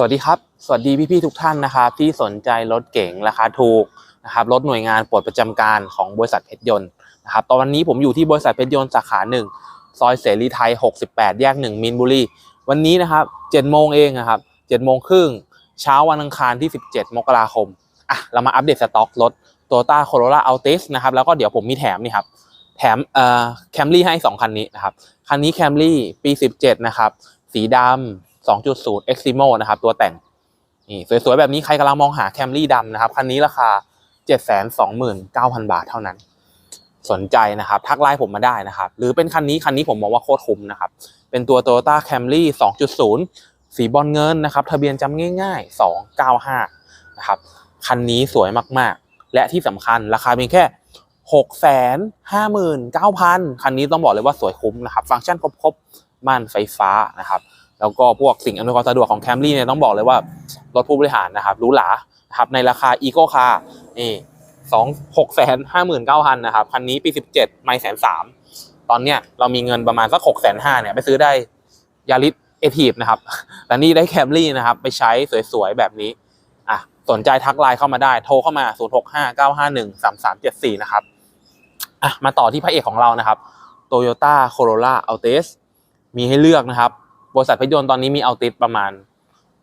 สวัสดีครับ สวัสดีพี่ๆทุกท่านนะครับที่สนใจรถเก๋งราคาถูกนะครับรถหน่วยงานปลดประจำการของบริษัทเพชรยนต์นะครับตอนนี้ผมอยู่ที่บริษัทเพชรยนต์สาขาหนึ่งซอยเสรีไทย 68 แยกหนึ่งมินบุรี วันนี้นะครับ7โมงเองนะครับ7โมงครึ่งเช้าวันอังคารที่ 17 มกราคมอะเรามาอัปเดตสต็อกรถ Toyota Corolla Altis นะครับแล้วก็เดี๋ยวผมมีแถมนี่ครับแถมเอ่อ Camry ให้ 2 คันนี้นะครับคันนี้ Camry ปี 17 นะครับสีดำ 2.0 Eximo นะครับ ตัวแต่งนี่สวยๆ แบบนี้ใครกำลังมองหาแคมรี่ดำนะครับ คันนี้ราคา 729,000 บาทเท่านั้น สนใจนะครับ ทักไลน์ผมมาได้นะครับ หรือเป็นคันนี้คันนี้ผมมองว่าโคตรคุ้มนะครับ เป็นตัว Toyota Camry 2.0 สีบอลเงินนะครับ ทะเบียนจำง่ายๆ 295 นะครับ คันนี้สวยมากๆ และที่สำคัญราคาเพียงแค่659,000 คันนี้ต้องบอกเลยว่าสวยคุ้มนะครับ ฟังก์ชันครบๆม่านไฟฟ้านะครับ แล้วก็พวกสิ่งอำนวยความสะดวกของ Camry เนี่ยต้องบอกเลยว่ารถผู้บริหารนะครับหรูหรานะครับในราคา Eco Car นี่สองหกแสนห้าหมื่นเก้าพันนะครับคันนี้ปีสิบเจ็ดไม่แสนสามตอนเนี้ยเรามีเงินประมาณสักหกแสนห้าเนี่ยไปซื้อได้ยาริสเอทีฟนะครับแต่นี่ได้แคมรี่นะครับไปใช้สวยๆแบบนี้อะสนใจทักไลน์เข้ามาได้โทรเข้ามา 0 6 5 9 5 1 3 3 7 4 นะครับอะมาต่อที่พระเอกของเรานะครับ Toyota Corolla Altis มีให้เลือกนะครับ บริษัทพยนต์ตอนนี้มีเอาติดประมาณ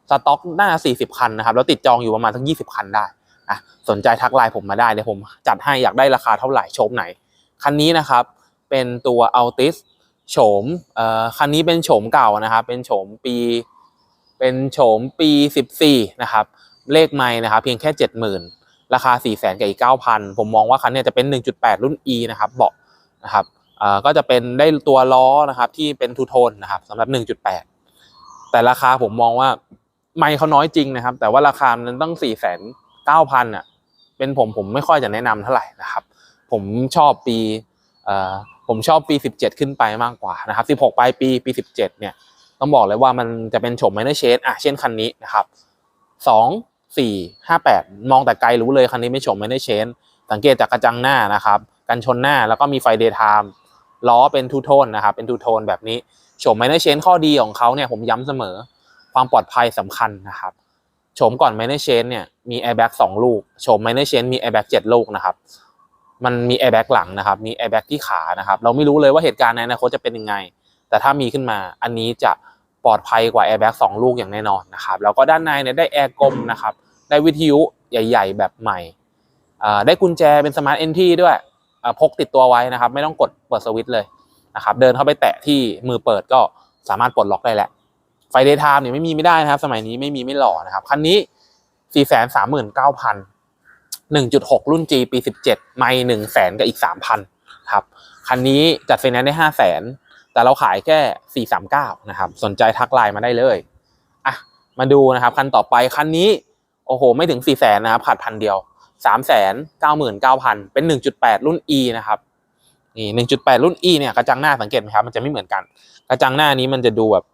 สต็อกหน่าสี่สิบคันนะครับ แล้วติดจองอยู่ประมาณสักยี่สิบคันได้อะสนใจทักไลน์ผมมาได้เดี๋ยวผมจัดให้อยากได้ราคาเท่าไหร่โฉมไหน คันนี้นะครับ เป็นตัว Altis โฉมเอ่อคันนี้เป็นโฉมเก่านะครับ เป็นโฉมปี เป็นโฉมปีสิบสี่นะครับ เลขไม่นะครับ เพียงแค่เจ็ดหมื่นราคาสี่แสนกับอีกเก้าพันผมมองว่าคันนี้จะเป็นหนึ่งจุดแปดรุ่น E นะครับ เบาะนะครับ ก็จะเป็นได้ตัวล้อนะครับที่เป็นทูโทนนะครับสำหรับ 1.8 แต่ราคาผมมองว่าไม่เขาน้อยจริงนะครับ แต่ว่าราคามันต้อง 4 9 0 0 0อะเป็นผมผมไม่ค่อยจะแนะนำเท่าไหร่นะครับ ผมชอบปีผมชอบปี 17 ขึ้นไปมากกว่านะครับ 16 ปลายปีปี 17 เนี่ย ต้องบอกเลยว่ามันจะเป็นโฉมไมเนอร์เชดอะเช่นคันนี้นะครับ2 4 5 8 มองแต่ไกลรู้เลยคันนี้ไม่โฉมไมเนอร์เชนสังเกตจากกระจังหน้านะครับ กันชนหน้าแล้วก็มีไฟเดย์ไทม์ ล้อเป็นทูโทนนะครับ เป็นทูโทนแบบนี้โฉมไมเนอร์เชนข้อดีของเขาเนี่ยผมย้ำเสมอ ความปลอดภัยสำคัญนะครับโฉมก่อนไมเนอร์เชนเนี่ยมีแอร์แบ็กสองลูกโฉมไมเนอร์เชนมีแอร์แบ็กเจ็ดลูกนะครับมันมีแอร์แบ็กหลังนะครับ มีแอร์แบ็กที่ขานะครับ เราไม่รู้เลยว่าเหตุการณ์ในอนาคตจะเป็นยังไง แต่ถ้ามีขึ้นมา อันนี้จะปลอดภัยกว่าแอร์แบ็กสองลูกอย่างแน่นอนนะครับ แล้วก็ด้านในเนี่ยได้แอร์กลมนะครับ ได้วิทยุใหญ่ ๆ แบบใหม่ ได้กุญแจเป็นสมาร์ทเอนทีด้วย พกติดตัวไว้นะครับ ไม่ต้องกดเปิดสวิตช์เลยนะครับ เดินเข้าไปแตะที่มือเปิดก็สามารถปลดล็อกได้แหละ ไฟเดย์ไทม์เนี่ยไม่มีไม่ได้นะครับ สมัยนี้ไม่มีไม่หล่อนะครับ คันนี้ 4 3 9 0 0 0 1.6 รุ่น G ปี 17 ไม่1 0 0 0 0กับอีก 3,000 ครับ คันนี้จัดไฟแนนซ์ได้ 5 0 0 0 0 0 แต่เราขายแค่ 439 นะครับ สนใจทักไลน์มาได้เลย อะ มาดูนะครับ คันต่อไป คันนี้ โอ้โห ไม่ถึง 4 0 0 0 0 0 นะครับ ขาดพันเดียว 399,000เป็น1.8รุ่น E นะครับนี่1.8รุ่น E เนี่ยกระจังหน้าสังเกตไหมครับมันจะไม่เหมือนกัน กระจังหน้านี้มันจะดูแบบ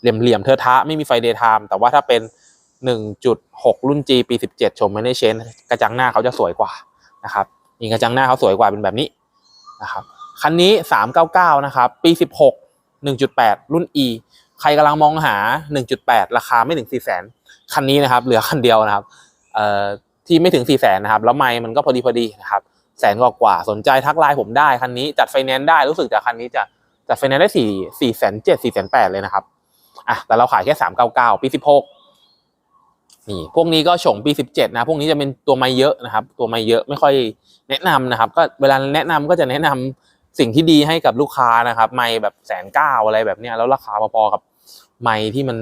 เหลี่ยมๆเทอะทะไม่มีไฟเดย์ไทม์แต่ว่าถ้าเป็น 1.6 รุ่น G ปี 17 ชมไม่ได้เชนกระจังหน้าเขาจะสวยกว่านะครับนี่กระจังหน้าเขาสวยกว่าเป็นแบบนี้นะครับคันนี้ 399 นะครับ ปี 16 1.8 รุ่น E ใครกำลังมองหา 1.8 ราคาไม่ถึง4 0 0 0 0 0คันนี้นะครับ เหลือคันเดียวนะครับเอ่อ ที่ไม่ถึง4 0 0 0 0 0นะครับแล้วไมค์มันก็พอดีพอดีนะครับแสนกว่ากว่าสนใจทักไลน์ผมได้คันนี้จัดไฟแนนซ์ได้รู้สึกจากคันนี้จะจัดไฟแนนซ์ได้สี่สี่แสนเจ็ดสี่แสนแปดเลยนะครับอะแต่เราขายแค่สามเก้าเก้าปีสิบหกนี่พวกนี้ก็ฉงปีสิบเจ็ดนะพวกนี้จะเป็นตัวไม้เยอะนะครับ ตัวไม้เยอะไม่ค่อยแนะนำนะครับ ก็เวลาแนะนำก็จะแนะนำสิ่งที่ดีให้กับลูกค้านะครับ ไม้แบบแสนเก้าอะไรแบบเนี้ยแล้วราคาพอๆกับไม้ที่มัน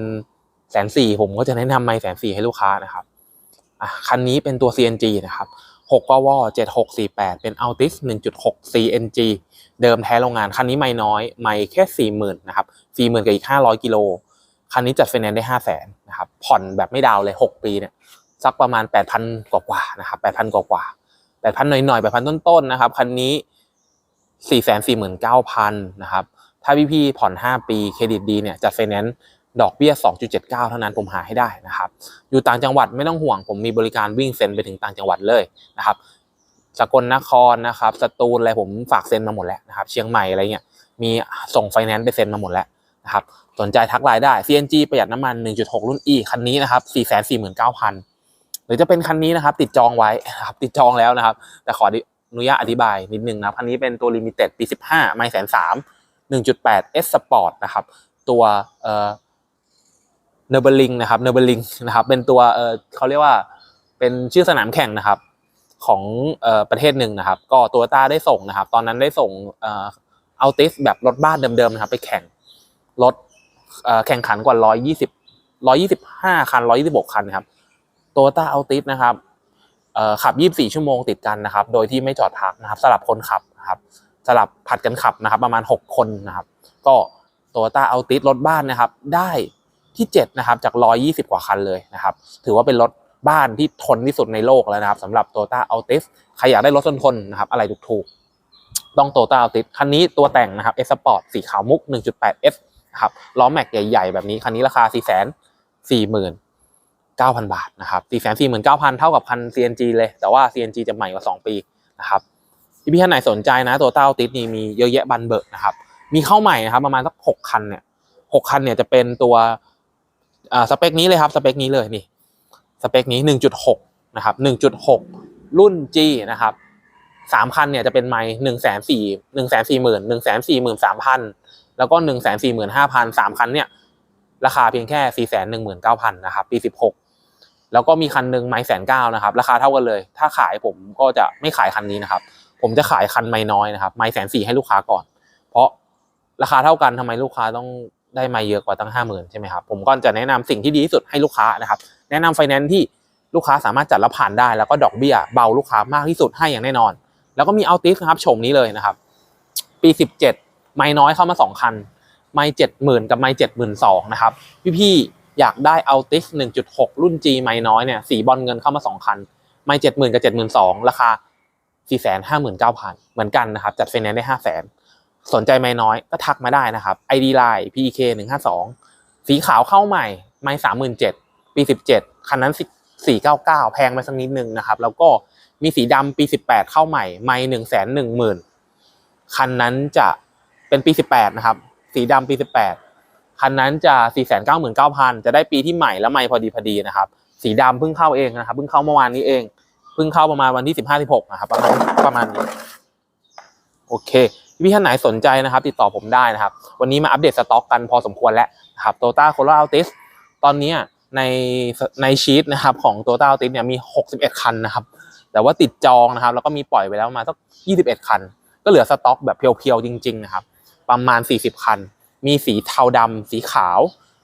แสนสี่ผมก็จะแนะนำไม้แสนสี่ให้ลูกค้านะครับ คันนี้เป็นตัว CNG นะครับหกวเจ็ดหกสี่แปดเป็น Altis หนึ่งจุดหก CNG เดิมแท้โรงงาน คันนี้ไม่น้อย ไม่แค่สี่หมื่นนะครับสี่หมื่นกับอีกห้าร้อยกิโล คันนี้จัดไฟแนนซ์ได้ห้าแสนนะครับผ่อนแบบไม่ดาวเลยหกปีเนี่ยสักประมาณแปดพันกว่านะครับแปดพันกว่าแปดพันหน่อยๆแปดพันต้นๆนะครับคันนี้สี่แสนสี่หมื่นเก้าพันนะครับถ้าพี่ๆผ่อนห้าปีเครดิตดีเนี่ยจัดไฟแนนซ์ ดอกเบี้ย 2.79 เท่านั้นผมหาให้ได้นะครับ อยู่ต่างจังหวัดไม่ต้องห่วง ผมมีบริการวิ่งเซ็นไปถึงต่างจังหวัดเลยนะครับสกลนครนะครับสตูลอะไรผมฝากเซ็นมาหมดแล้วนะครับ เชียงใหม่อะไรเงี้ยมีส่งไฟแนนซ์ไปเซ็นมาหมดแล้วนะครับ สนใจทักไลน์ได้ CNG ประหยัดน้ำมัน 1.6 รุ่น E คันนี้นะครับ 449,000 หรือจะเป็นคันนี้นะครับ ติดจองไว้นะครับติดจองแล้วนะครับ แต่ขออนุญาตอธิบายนิดนึงนะครับคันนี้เป็นตัวลิมิเต็ดปี 15 ไม่แสนสาม1.8 S Sport นะครับ ตัวเอ่อ เนเบลิงนะครับเนเบลิงนะครับเป็นตัวเออเขาเรียกว่าเป็นชื่อสนามแข่งนะครับของเอ่อประเทศหนึ่งนะครับ ก็ตัวต้าได้ส่งนะครับ ตอนนั้นได้ส่งเอ่อเอาติสแบบรถบ้านเดิมๆนะครับ ไปแข่งรถเอ่อแข่งขันกว่า120 125คัน126คันนะครับโตโยต้าเอาติสนะครับเอ่อขับ24ชั่วโมงติดกันนะครับ โดยที่ไม่จอดพักนะครับสลับคนขับนะครับสลับผัดกันขับนะครับ ประมาณ6คนนะครับ ก็โตโยต้าเอาติสรถบ้านนะครับ ได้ ที่ 7 นะครับ จาก 120 กว่าคันเลยนะครับ ถือว่าเป็นรถบ้านที่ทนที่สุดในโลกแล้วนะครับสำหรับ t o y ต้าอัลติสใครอยากได้รถทนทนนะครับ อะไรถูกๆ ต้อง t o y ต้าอัลติสคันนี้ตัวแต่งนะครับ S Sport สีขาวมุก 1.8 S นะครับล้อแม็กใหญ่ๆ แบบนี้ คันนี้ราคา 4 4 9 0 0 0 บาทนะครับ4 4 9 0 0 0 เท่ากับคัน CNG เลย แต่ว่า CNG จะใหม่กว่า 2 ปีนะครับที่พี่ท่านไหนสนใจนะ ตัวต้าอัลติสนี่มีเยอะแยะบันเบิกนะครับ มีเข้าใหม่นะครับประมาณสักหกคันเนี่ยหกคันเนี่ยจะเป็นตัว อ่าสเปคนี้เลยครับสเปคนี้เลยนี่สเปคนี้ 1.6 นะครับ 1.6 รุ่น G นะครับสามคันเนี่ยจะเป็นไมค์หนึ่งแสนสี่หนึ่งแสนสี่หมื่นหนึ่งแสนสี่หมื่นสามพันแล้วก็หนึ่งแสนสี่หมื่นห้าพันสามคันเนี่ยราคาเพียงแค่สี่แสนหนึ่งหมื่นเก้าพันนะครับปีสิบหกแล้วก็มีคันหนึ่งไมค์แสนเก้านะครับ ราคาเท่ากันเลย ถ้าขายผมก็จะไม่ขายคันนี้นะครับ ผมจะขายคันไม้น้อยนะครับไม้แสนสี่ให้ลูกค้าก่อน เพราะราคาเท่ากันทำไมลูกค้าต้อง ได้ม้เยอะกว่าตั้งห้าหมื่นใช่ไหมครับ ผมก็จะแนะนำสิ่งที่ดีที่สุดให้ลูกค้านะครับ แนะนำไฟแนนซ์ที่ลูกค้าสามารถจัดรับผ่านได้ แล้วก็ดอกเบี้ยเบาลูกค้ามากที่สุดให้อย่างแน่นอน แล้วก็มีเอัลติสนะครับโฉมนี้เลยนะครับ ปีสิบเจ็ดไม้น้อยเข้ามาสองคัน ไม้เจ็ดหมื่นกับไม้เจ็ดหมื่นสองนะครับ พี่ๆอยากได้เอัลติสหนึ่งจุดหกรุ่น G ไม้น้อยเนี่ยสีบอลเงินเข้ามาสองคัน ไม้เจ็ดหมื่นกับเจ็ดหมื่นสองราคาสี่แสนห้าหมื่นเก้าพันเหมือนกันนะครับจัดไฟแนนซ์ได้ห้าแสน สนใจไม้น้อยก็ทักมาได้นะครับ ID Line pk หนึ่งห้าสองสีขาวเข้าใหม่ ไม้สามหมื่นเจ็ดปีสิบเจ็ดคันนั้นสี่เก้าเก้าแพงไปสักนิดนึงนะครับ แล้วก็มีสีดำปีสิบแปดเข้าใหม่ ไม้หนึ่งแสนหนึ่งหมื่นคันนั้นจะเป็นปีสิบแปดนะครับ สีดำปีสิบแปดคันนั้นจะ4 9 9 9 0 0จะได้ปีที่ใหม่แล้วใหม่พอดีพอดีนะครับ สีดำเพิ่งเข้าเองนะครับเพิ่งเข้าเมื่อวานนี้เองเพิ่งเข้าประมาณวันที่15 16นะครับประมาณประมาณนี้โอเค พี่ท่านไหนสนใจนะครับ ติดต่อผมได้นะครับ วันนี้มาอัปเดตสต็อกกันพอสมควรแล้วครับโตต้าโคโรอัลติสตอนนี้ในในชีตนะครับของโตต้าอัลติสเนี่ยมี 61 คันนะครับ แต่ว่าติดจองนะครับ แล้วก็มีปล่อยไปแล้วมาสัก 21 คัน ก็เหลือสต็อกแบบเพียวๆจริงๆนะครับ ประมาณ 40 คัน มีสีเทาดำสีขาว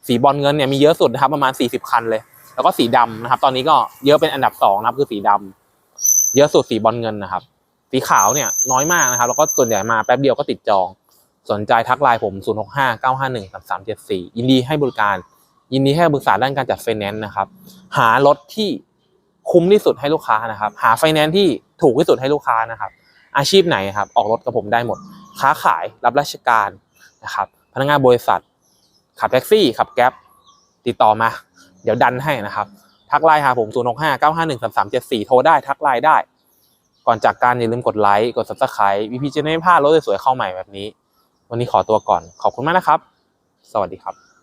สีบอลเงินเนี่ยมีเยอะสุดนะครับ ประมาณ 40 คันเลย แล้วก็สีดำนะครับ ตอนนี้ก็เยอะเป็นอันดับสองนะครับคือสีดำเยอะสุดสีบอลเงินนะครับ สีขาวเนี่ยน้อยมากนะครับ แล้วก็ส่วนใหญ่มาแป๊บเดียวก็ติดจอง สนใจทักไลน์ผม 0 6 5 9 5 1 3 3 7 4 ยินดีให้บริการ ยินดีให้ปรึกษาด้านการจัดไฟแนนซ์นะครับ หารถที่คุ้มที่สุดให้ลูกค้านะครับ หาไฟแนนซ์ที่ถูกที่สุดให้ลูกค้านะครับ อาชีพไหนครับ ออกรถกับผมได้หมด ค้าขายรับราชการนะครับ พนักงานบริษัท ขับแท็กซี่ ขับแก๊ปติดต่อมา เดี๋ยวดันให้นะครับ ทักไลน์หาผม 0 6 5 9 5 1 3 3 7 4 โทรได้ ทักไลน์ได้ ก่อนจากการอย่าลืมกดไลค์กด subscribe วิพีจะไม่พลาดรถสวยๆเข้าใหม่แบบนี้ วันนี้ขอตัวก่อนขอบคุณมากนะครับ สวัสดีครับ